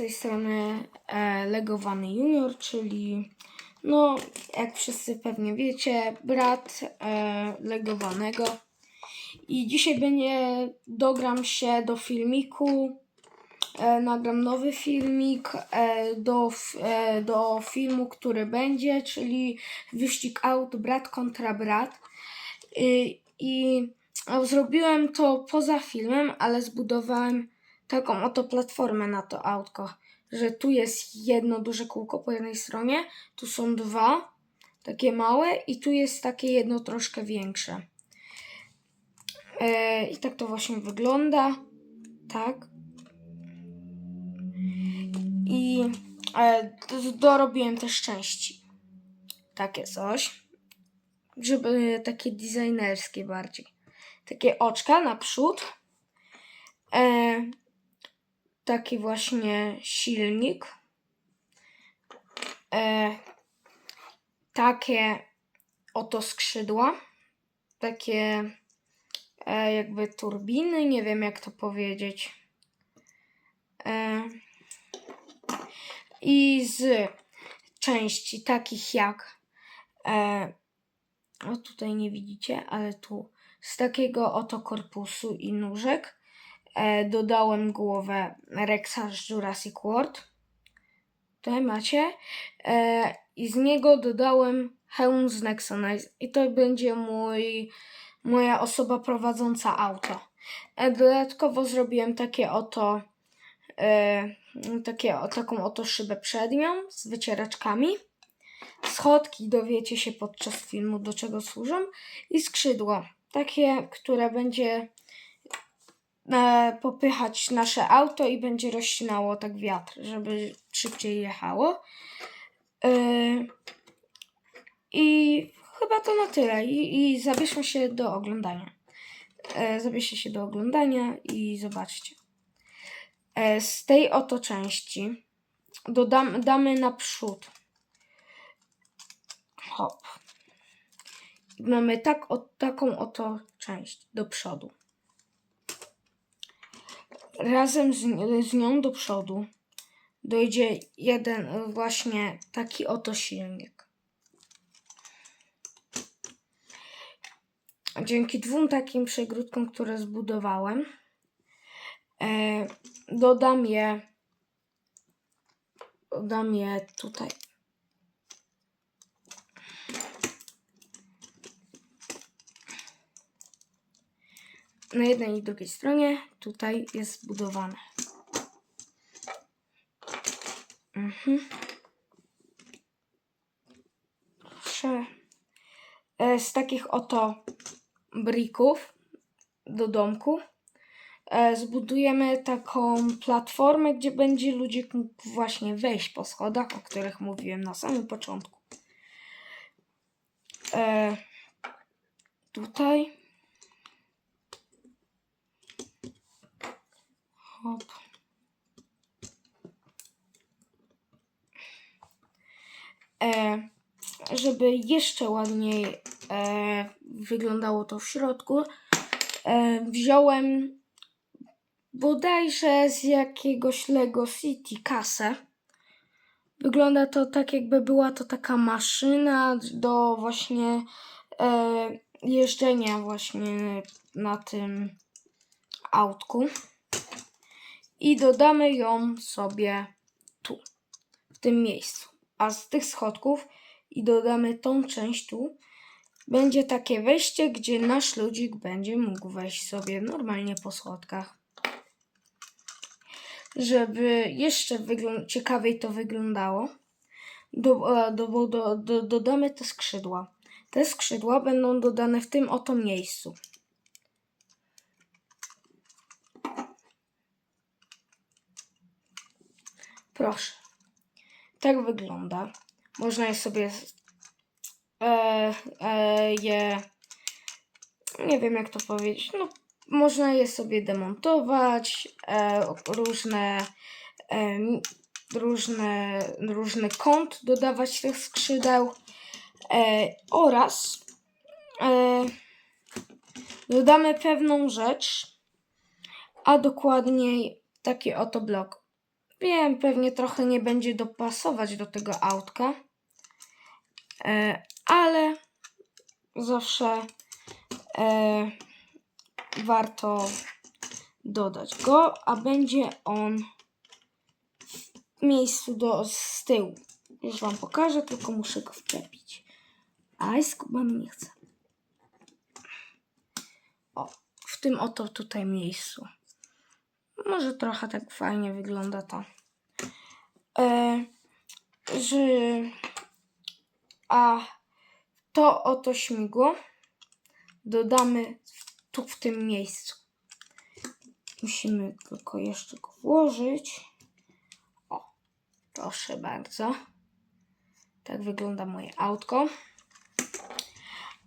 tej strony e, Legowany Junior, czyli no, jak wszyscy pewnie wiecie, brat e, Legowanego. I dzisiaj będzie, dogram się do filmiku, e, nagram nowy filmik do, do filmu, który będzie, czyli wyścig aut brat kontra brat. I a zrobiłem to poza filmem, ale zbudowałem taką oto platformę na to autko, że tu jest jedno duże kółko po jednej stronie, tu są dwa takie małe i tu jest takie jedno troszkę większe. E, I tak to właśnie wygląda. Tak. I e, dorobiłem też części. Takie coś. Żeby takie designerskie bardziej. Takie oczka naprzód. Taki właśnie silnik. E, takie oto skrzydła. Takie e, jakby turbiny, nie wiem jak to powiedzieć. E, I z części takich jak e, o tutaj nie widzicie, ale tu z takiego oto korpusu i nóżek dodałem głowę Rexa z Jurassic World. Tutaj macie. E, I z niego dodałem hełm z Nexonize. I to będzie mój, moja osoba prowadząca auto. E, dodatkowo zrobiłem takie oto e, takie, taką oto szybę przednią z wycieraczkami. Schodki dowiecie się podczas filmu, do czego służą. I skrzydło, takie, które będzie e, popychać nasze auto i będzie rozcinało tak wiatr, żeby szybciej jechało. E, I chyba to na tyle. I, i zabierzmy się do oglądania. E, zabierzcie się do oglądania i zobaczcie. E, z tej oto części dodam, damy naprzód. Hop. Mamy tak, o, taką oto część do przodu. Razem z, z nią do przodu dojdzie jeden właśnie taki oto silnik. Dzięki dwóm takim przegródkom, które zbudowałem, e, dodam je dodam je tutaj. Na jednej i drugiej stronie tutaj jest zbudowane. Mhm. Proszę. E, Z takich oto brików do domku e, zbudujemy taką platformę, gdzie będzie ludzik mógł właśnie wejść po schodach, o których mówiłem na samym początku. E, tutaj. Hop. E, żeby jeszcze ładniej e, wyglądało to w środku, e, wziąłem bodajże z jakiegoś Lego City kasę. Wygląda to tak, jakby była to taka maszyna do właśnie e, jeżdżenia właśnie na tym autku. I dodamy ją sobie tu, w tym miejscu. A z tych schodków i dodamy tą część tu, będzie takie wejście, gdzie nasz ludzik będzie mógł wejść sobie normalnie po schodkach. Żeby jeszcze ciekawiej to wyglądało, do, e, do, do, do, dodamy te skrzydła. Te skrzydła będą dodane w tym oto miejscu. Proszę. Tak wygląda. Można je sobie e, e, je nie wiem jak to powiedzieć. No, można je sobie demontować, e, różne e, różne różny kąt dodawać tych skrzydeł e, oraz e, dodamy pewną rzecz, a dokładniej taki oto blok. Wiem, pewnie trochę nie będzie dopasować do tego autka, e, ale zawsze e, warto dodać go, a będzie on w miejscu do, z tyłu. Już Wam pokażę, tylko muszę go wklepić. Aj, skubany nie. O, w tym oto tutaj miejscu. Może trochę tak fajnie wygląda to. E, że, a to oto śmigło dodamy tu w tym miejscu. Musimy tylko jeszcze go włożyć. O, proszę bardzo. Tak wygląda moje autko.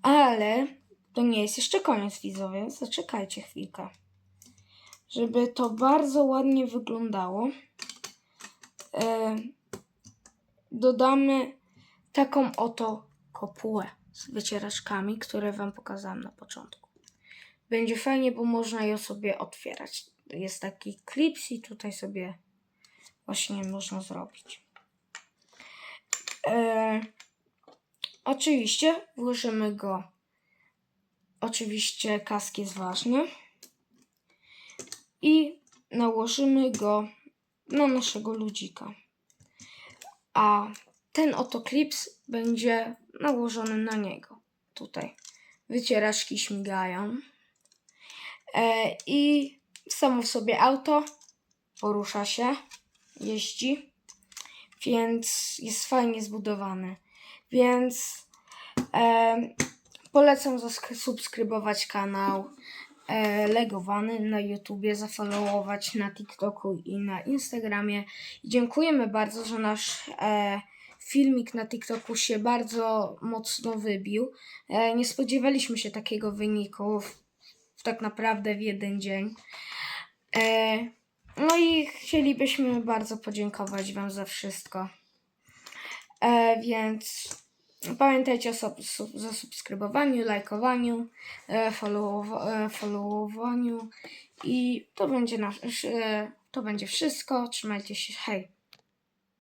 Ale to nie jest jeszcze koniec, widzowie. Zaczekajcie chwilkę. Żeby to bardzo ładnie wyglądało, e, dodamy taką oto kopułę z wycieraczkami, które Wam pokazałam na początku. Będzie fajnie, bo można ją sobie otwierać. Jest taki klips i tutaj sobie właśnie można zrobić. E, oczywiście włożymy go. Oczywiście kask jest ważny. I nałożymy go na naszego ludzika. A ten oto klips będzie nałożony na niego. Tutaj wycieraczki śmigają. E, I samo w sobie auto porusza się, jeździ, więc jest fajnie zbudowany. Więc e, polecam zasubskrybować kanał e, Legowany na YouTubie, zafollowować na TikToku i na Instagramie. I dziękujemy bardzo, że nasz e, filmik na TikToku się bardzo mocno wybił. E, nie spodziewaliśmy się takiego wyniku w, w tak naprawdę w jeden dzień. E, no i chcielibyśmy bardzo podziękować Wam za wszystko. E, więc pamiętajcie o sub, sub, zasubskrybowaniu, lajkowaniu, e, e, followowaniu i to będzie, nasz, e, to będzie wszystko. Trzymajcie się, hej!